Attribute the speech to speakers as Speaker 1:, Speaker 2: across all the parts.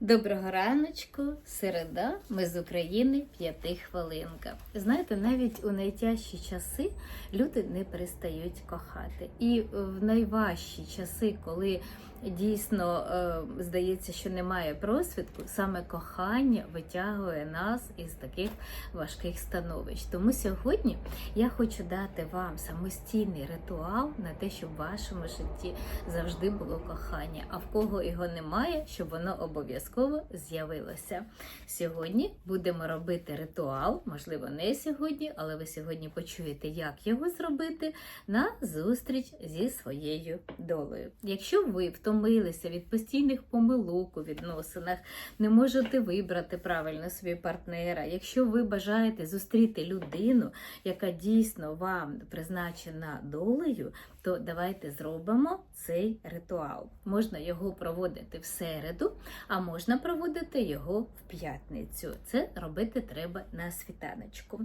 Speaker 1: Доброго раночку, середа, ми з України, п'яти хвилинка. Знаєте, навіть у найтяжчі часи люди не перестають кохати. І в найважчі часи, коли дійсно е, здається, що немає просвідку, саме кохання витягує нас із таких важких становищ. Тому сьогодні я хочу дати вам самостійний ритуал на те, щоб в вашому житті завжди було кохання. А в кого його немає, щоб воно обов'язково з'явилося. Сьогодні будемо робити ритуал, можливо, не сьогодні, але ви сьогодні почуєте, як його зробити на зустріч зі своєю долею. Якщо ви втомилися від постійних помилок у відносинах, не можете вибрати правильно собі партнера, якщо ви бажаєте зустріти людину, яка дійсно вам призначена долею, то давайте зробимо цей ритуал. Можна його проводити в середу, а можна проводити його в п'ятницю. Це робити треба на світаночку.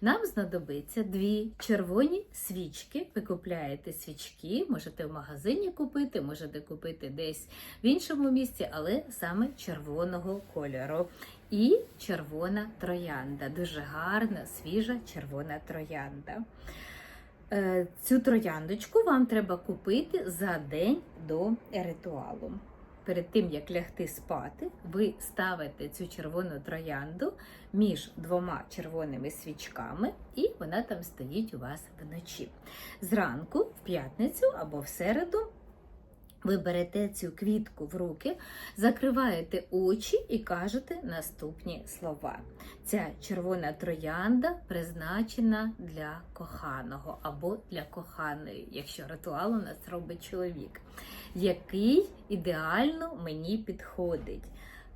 Speaker 1: Нам знадобиться дві червоні свічки. Ви купляєте свічки, можете в магазині купити, можете купити десь в іншому місці, але саме червоного кольору. І червона троянда. Дуже гарна, свіжа червона троянда. Е, Цю трояндочку вам треба купити за день до ритуалу. Перед тим, як лягти спати, ви ставите цю червону троянду між двома червоними свічками, і вона там стоїть у вас вночі. Зранку, в п'ятницю або в середу, ви берете цю квітку в руки, закриваєте очі і кажете наступні слова. Ця червона троянда призначена для коханого або для коханої, якщо ритуал у нас робить чоловік, який ідеально мені підходить.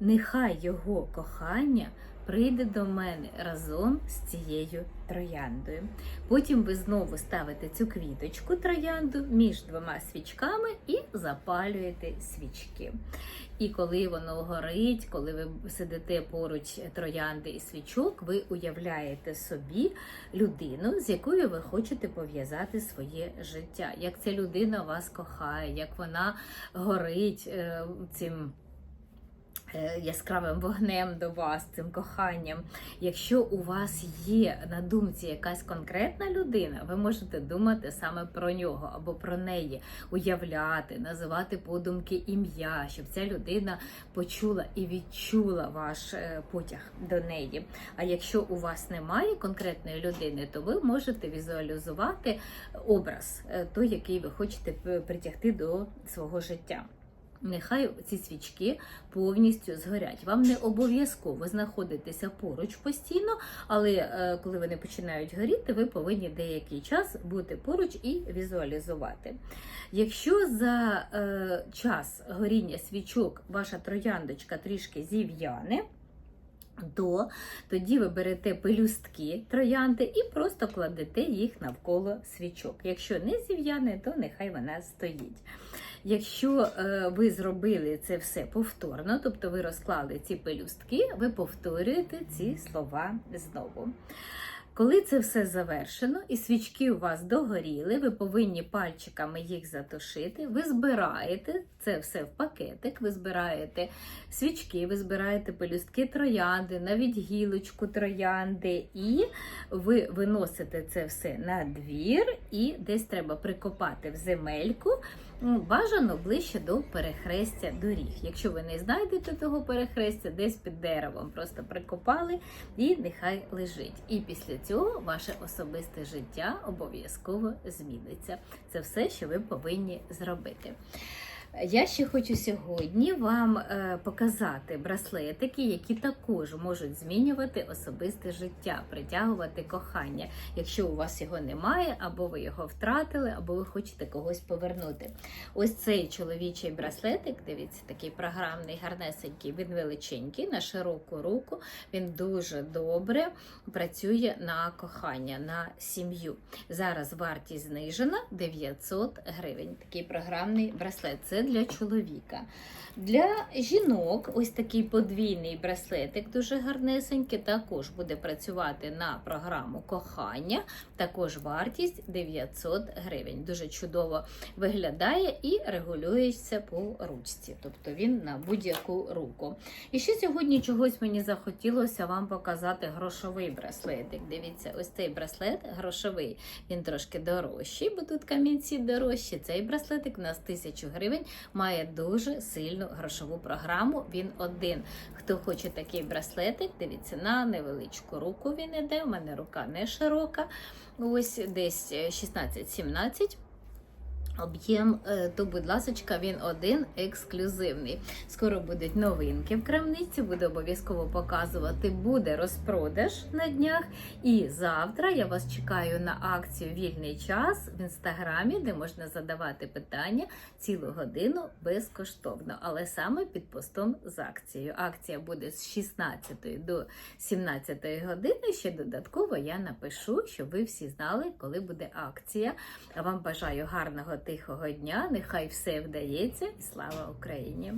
Speaker 1: Нехай його кохання прийде до мене разом з цією трояндою. Потім ви знову ставите цю квіточку троянду між двома свічками і запалюєте свічки. І коли воно горить, коли ви сидите поруч троянди і свічок, ви уявляєте собі людину, з якою ви хочете пов'язати своє життя. Як ця людина вас кохає, як вона горить е, цим. Е, Яскравим вогнем до вас, цим коханням. Якщо у вас є на думці якась конкретна людина, ви можете думати саме про нього або про неї, уявляти, називати подумки ім'я, щоб ця людина почула і відчула ваш е, потяг до неї. А якщо у вас немає конкретної людини, то ви можете візуалізувати образ, е, той, який ви хочете притягти до свого життя. Нехай ці свічки повністю згорять. Вам не обов'язково знаходитися поруч постійно, але е, коли вони починають горіти, ви повинні деякий час бути поруч і візуалізувати. Якщо за е, час горіння свічок ваша трояндочка трішки зів'яне, то тоді ви берете пелюстки троянди і просто кладете їх навколо свічок. Якщо не зів'яне, то нехай вона стоїть. Якщо е, ви зробили це все повторно, тобто ви розклали ці пелюстки, ви повторюєте ці слова знову. Коли це все завершено і свічки у вас догоріли, ви повинні пальчиками їх затушити. Ви збираєте це все в пакетик, ви збираєте свічки, ви збираєте пелюстки троянди, навіть гілочку троянди, і ви виносите це все на двір, і десь треба прикопати в земельку. Ну, Бажано ближче до перехрестя доріг. Якщо ви не знайдете того перехрестя, десь під деревом просто прикопали і нехай лежить. І після цього ваше особисте життя обов'язково зміниться. Це все, що ви повинні зробити. Я ще хочу сьогодні вам е, показати браслетики, які також можуть змінювати особисте життя, притягувати кохання, якщо у вас його немає, або ви його втратили, або ви хочете когось повернути. Ось цей чоловічий браслетик, дивіться, такий програмний, гарнесенький, він величенький, на широку руку. Він дуже добре працює на кохання, на сім'ю. Зараз вартість знижена 900 гривень. Такий програмний браслет. Це це для чоловіка. Для жінок ось такий подвійний браслетик, дуже гарнесенький, також буде працювати на програму кохання. Також вартість 900 гривень. Дуже чудово виглядає і регулюється по ручці, тобто він на будь-яку руку. І ще сьогодні чогось мені захотілося вам показати грошовий браслетик. Дивіться, ось цей браслет грошовий. Він трошки дорожчий, бо тут камінці дорожчі. Цей браслетик у нас 1000 гривень має дуже сильну грошову програму. Він один. Хто хоче такий браслетик, дивіться на невеличку руку. Він іде. У мене рука не широка. Ось десь е, 16-17. Об'єм, е, то, будь ласочка, він один ексклюзивний. Скоро будуть новинки в крамниці, буду обов'язково показувати. Буде розпродаж на днях. І завтра я вас чекаю на акцію Вільний час в інстаграмі, де можна задавати питання цілу годину безкоштовно, але саме під постом з акцією. Акція буде з 16 до 17 години. Ще додатково я напишу, щоб ви всі знали, коли буде акція. Вам бажаю гарного тихого дня. Нехай все вдається, і слава Україні!